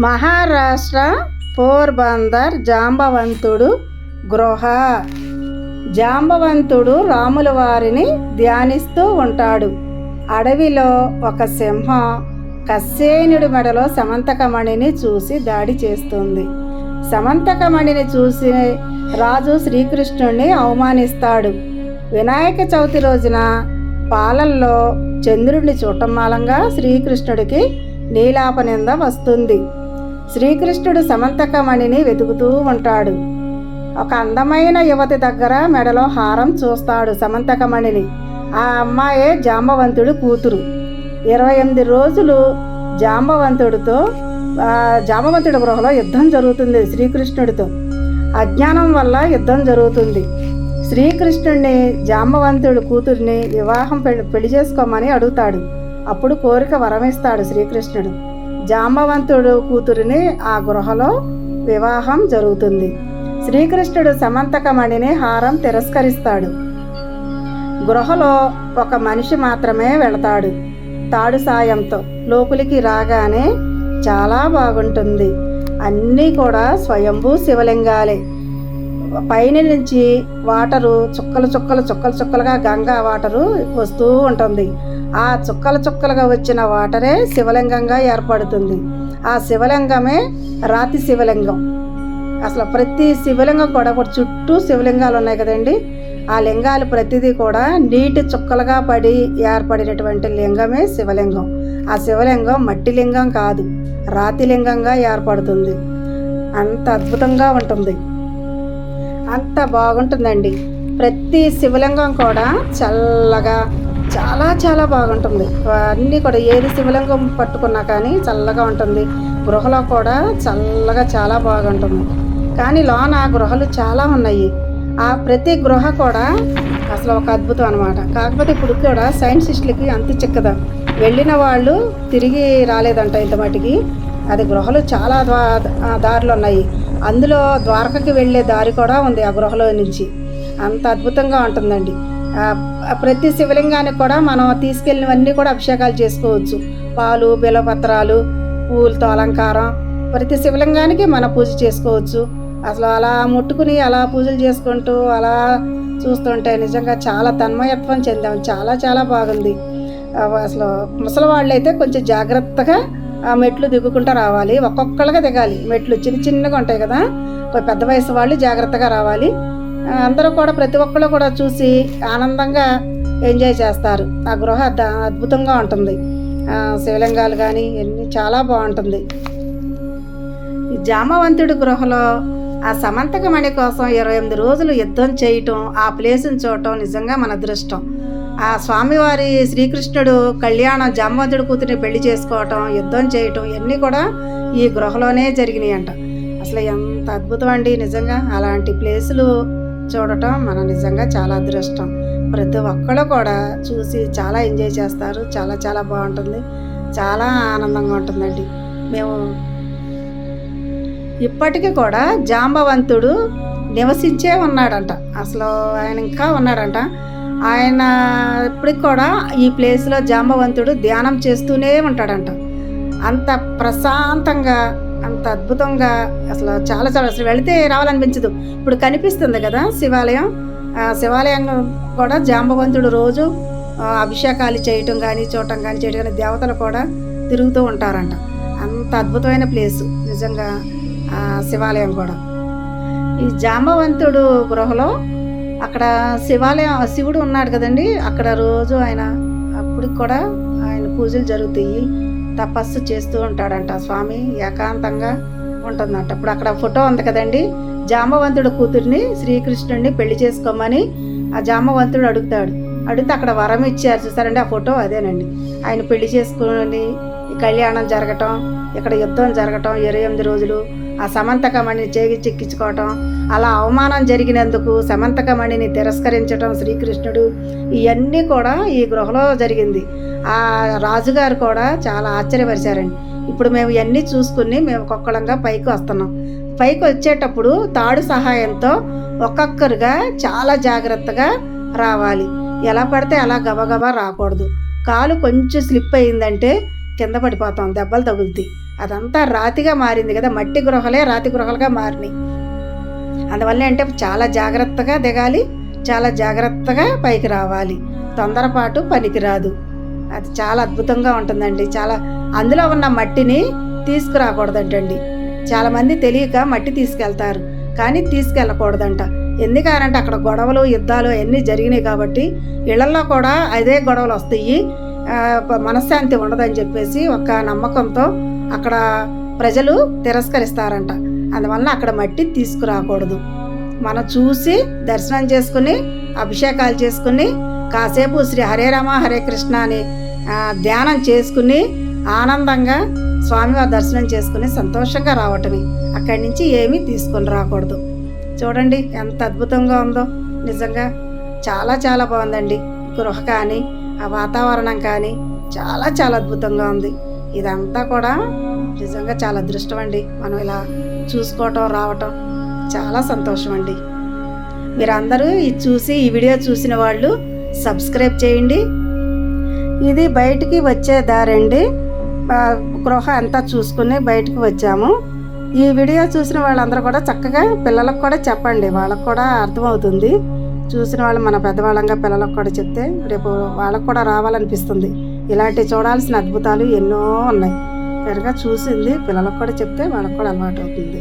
మహారాష్ట్ర పోర్బందర్ జాంబవంతుడు గృహ. జాంబవంతుడు రాముల వారిని ధ్యానిస్తూ ఉంటాడు. అడవిలో ఒక సింహం కస్సేనుడి మెడలో సమంతకమణిని చూసి దాడి చేస్తుంది. సమంతకమణిని చూసి రాజు శ్రీకృష్ణుడిని అవమానిస్తాడు. వినాయక చవితి రోజున పాలల్లో చంద్రుడిని చూటమాలంగా శ్రీకృష్ణుడికి నీలాపనింద వస్తుంది. శ్రీకృష్ణుడు సమంతకమణిని వెతుకుతూ ఉంటాడు. ఒక అందమైన యువతి దగ్గర మెడలో హారం చూస్తాడు సమంతకమణిని. ఆ అమ్మాయే జాంబవంతుడు కూతురు. ఇరవై ఎనిమిది రోజులు జాంబవంతుడితో జాంబవంతుడి గృహలో యుద్ధం జరుగుతుంది శ్రీకృష్ణుడితో. అజ్ఞానం వల్ల యుద్ధం జరుగుతుంది. శ్రీకృష్ణుడిని జాంబవంతుడు కూతుర్ని వివాహం పెళ్ళి పెళ్ళి చేసుకోమని అడుగుతాడు. అప్పుడు కోరిక వరమిస్తాడు శ్రీకృష్ణుడు. జాంబవంతుడు కూతురిని ఆ గృహలో వివాహం జరుగుతుంది. శ్రీకృష్ణుడు సమంతకమణిని హారం తిరస్కరిస్తాడు. గృహలో ఒక మనిషి మాత్రమే వెళతాడు. తాడు సాయంతో లోపలికి రాగానే చాలా బాగుంటుంది. అన్నీ కూడా స్వయంభూ శివలింగాలే. పైన నుంచి వాటరు చుక్కలు చుక్కలు చుక్కలు చుక్కలుగా గంగా వాటరు వస్తూ ఉంటుంది. ఆ చుక్కలు చుక్కలుగా వచ్చిన వాటరే శివలింగంగా ఏర్పడుతుంది. ఆ శివలింగమే రాతి శివలింగం. అసలు ప్రతి శివలింగం కూడా ఇప్పుడు చుట్టూ శివలింగాలు ఉన్నాయి కదండి. ఆ లింగాలు ప్రతిదీ కూడా నీటి చుక్కలుగా పడి ఏర్పడినటువంటి లింగమే శివలింగం. ఆ శివలింగం మట్టి లింగం కాదు రాతి లింగంగా ఏర్పడుతుంది. అంత అద్భుతంగా ఉంటుంది. అంత బాగుంటుందండి. ప్రతి శివలింగం కూడా చల్లగా చాలా చాలా బాగుంటుంది. అన్నీ కూడా ఏది శివలింగం పట్టుకున్నా కానీ చల్లగా ఉంటుంది. గృహలో కూడా చల్లగా చాలా బాగుంటుంది. కానీ లోన గృహలు చాలా ఉన్నాయి. ఆ ప్రతి గృహ కూడా అసలు ఒక అద్భుతం అనమాట కాకపోతే ఇప్పుడు కూడా సైంటిస్టులకి అంత చిక్కదా. వెళ్ళిన వాళ్ళు తిరిగి రాలేదంట ఇంత మటుకి అది గృహలు చాలా దా దారులు ఉన్నాయి. అందులో ద్వారకకి వెళ్ళే దారి కూడా ఉంది ఆ గృహలో నుంచి. అంత అద్భుతంగా ఉంటుందండి. ప్రతి శివలింగానికి కూడా మనం తీసుకెళ్ళినవన్నీ కూడా అభిషేకాలు చేసుకోవచ్చు. పాలు బిలపత్రాలు పూలతో అలంకారం. ప్రతి శివలింగానికి మనం పూజ చేసుకోవచ్చు. అసలు అలా ముట్టుకుని అలా పూజలు చేసుకుంటూ అలా చూస్తుంటే నిజంగా చాలా తన్మయత్వం చెందాం. చాలా చాలా బాగుంది. అసలు ముసలి వాళ్ళు అయితే కొంచెం జాగ్రత్తగా ఆ మెట్లు దిగుకుంటూ రావాలి. ఒక్కొక్కళ్ళగా దిగాలి. మెట్లు చిన్న చిన్నగా ఉంటాయి కదా. పెద్ద వయసు వాళ్ళు జాగ్రత్తగా రావాలి. అందరూ కూడా ప్రతి ఒక్కళ్ళు కూడా చూసి ఆనందంగా ఎంజాయ్ చేస్తారు. ఆ గృహ అద్భుతంగా ఉంటుంది. శివలింగాలు కానీ ఇవన్నీ చాలా బాగుంటుంది. ఈ జామవంతుడి గృహలో ఆ సమంతకమణి కోసం ఇరవై ఎనిమిది రోజులు యుద్ధం చేయటం ఆ ప్లేస్ని చూడటం నిజంగా మన అదృష్టం. ఆ స్వామివారి శ్రీకృష్ణుడు కళ్యాణం జామవంతుడి కూతురిని పెళ్ళి చేసుకోవటం యుద్ధం చేయటం ఇవన్నీ కూడా ఈ గృహలోనే జరిగినాయి అంట అసలు ఎంత అద్భుతం అండి నిజంగా. అలాంటి ప్లేసులు చూడటం మన నిజంగా చాలా అదృష్టం. ప్రతి ఒక్కళ్ళు కూడా చూసి చాలా ఎంజాయ్ చేస్తారు. చాలా చాలా బాగుంటుంది. చాలా ఆనందంగా ఉంటుందండి. మేము ఇప్పటికీ కూడా జాంబవంతుడు నివసించే ఉన్నాడంట. అసలు ఆయన ఇంకా ఉన్నాడంట. ఆయన ఇప్పటికి కూడా ఈ ప్లేస్లో జాంబవంతుడు ధ్యానం చేస్తూనే ఉంటాడంట. అంత ప్రశాంతంగా అంత అద్భుతంగా అసలు చాలా చాలా అసలు వెళితే రావాలనిపించదు. ఇప్పుడు కనిపిస్తుంది కదా శివాలయం. శివాలయం కూడా జాంబవంతుడు రోజు అభిషేకాలు చేయటం కానీ చూడటం కానీ చేయటం కానీ దేవతలు కూడా తిరుగుతూ ఉంటారంట. అంత అద్భుతమైన ప్లేసు నిజంగా శివాలయం కూడా. ఈ జాంబవంతుడు గృహలో అక్కడ శివాలయం శివుడు ఉన్నాడు కదండి. అక్కడ రోజు ఆయన అప్పుడు కూడా ఆయన పూజలు జరుగుతాయి. తపస్సు చేస్తూ ఉంటాడంట స్వామి. ఏకాంతంగా ఉంటుందంట. ఇప్పుడు అక్కడ ఫోటో ఉంది కదండి. జామవంతుడు కూతుర్ని శ్రీకృష్ణుడిని పెళ్ళి చేసుకోమని ఆ జామవంతుడు అడుగుతాడు. అడిగితే అక్కడ వరం ఇచ్చారు చూసారండి. ఆ ఫోటో అదేనండి. ఆయన పెళ్ళి చేసుకుని కళ్యాణం జరగటం ఇక్కడ యుద్ధం జరగటం ఇరవై ఎనిమిది రోజులు ఆ సమంతకమణిని చేగి చిక్కించుకోవటం అలా అవమానం జరిగినందుకు సమంతకమణిని తిరస్కరించటం శ్రీకృష్ణుడు. ఇవన్నీ కూడా ఈ గృహలో జరిగింది. ఆ రాజుగారు కూడా చాలా ఆశ్చర్యపరిచారండి. ఇప్పుడు మేము ఇవన్నీ చూసుకుని మేము ఒక్కొక్కలంగా పైకి వస్తున్నాం. పైకి వచ్చేటప్పుడు తాడు సహాయంతో ఒక్కొక్కరుగా చాలా జాగ్రత్తగా రావాలి. ఎలా పడితే అలా గబగబా రాకూడదు. కాలు కొంచెం స్లిప్ అయిందంటే కింద పడిపోతాం దెబ్బలు తగులుతాయి. అదంతా రాతిగా మారింది కదా మట్టి గృహలే రాతి గృహలుగా మారినాయి. అందువల్ల అంటే చాలా జాగ్రత్తగా దిగాలి చాలా జాగ్రత్తగా పైకి రావాలి. తొందరపాటు పనికిరాదు. అది చాలా అద్భుతంగా ఉంటుందండి. చాలా అందులో ఉన్న మట్టిని తీసుకురాకూడదంటండి. చాలామంది తెలియక మట్టి తీసుకెళ్తారు కానీ తీసుకెళ్ళకూడదంట. ఎందుకనంటే అక్కడ గొడవలు యుద్ధాలు అన్నీ జరిగినాయి కాబట్టి ఇళ్ళలో కూడా అదే గొడవలు వస్తాయి. మనశ్శాంతి ఉండదని చెప్పేసి ఒక నమ్మకంతో అక్కడ ప్రజలు తిరస్కరిస్తారంట. అందువలన అక్కడ మట్టి తీసుకురాకూడదు. మనం చూసి దర్శనం చేసుకుని అభిషేకాలు చేసుకుని కాసేపు శ్రీ హరే రామ హరే కృష్ణ అని ధ్యానం చేసుకుని ఆనందంగా స్వామివారి దర్శనం చేసుకుని సంతోషంగా రావటమే. అక్కడి నుంచి ఏమీ తీసుకొని రాకూడదు. చూడండి ఎంత అద్భుతంగా ఉందో. నిజంగా చాలా చాలా బాగుందండి. గృహ కానీ ఆ వాతావరణం కానీ చాలా చాలా అద్భుతంగా ఉంది. ఇదంతా కూడా నిజంగా చాలా అదృష్టం అండి మనం ఇలా చూసుకోవటం రావటం చాలా సంతోషం అండి మీరందరూ ఇది చూసి ఈ వీడియో చూసిన వాళ్ళు సబ్స్క్రైబ్ చేయండి. ఇది బయటికి వచ్చే దారండి. గృహ అంతా చూసుకుని బయటికి వచ్చాము. ఈ వీడియో చూసిన వాళ్ళందరూ కూడా చక్కగా పిల్లలకు కూడా చెప్పండి. వాళ్ళకు కూడా అర్థమవుతుంది. చూసిన వాళ్ళు మన పెద్దవాళ్ళంగా పిల్లలకు కూడా చెప్తే రేపు వాళ్ళకు కూడా రావాలనిపిస్తుంది. ఇలాంటి చూడాల్సిన అద్భుతాలు ఎన్నో ఉన్నాయి. కనుక చూసింది పిల్లలకు కూడా చెప్తే వాళ్ళకు కూడా అలవాటు అవుతుంది.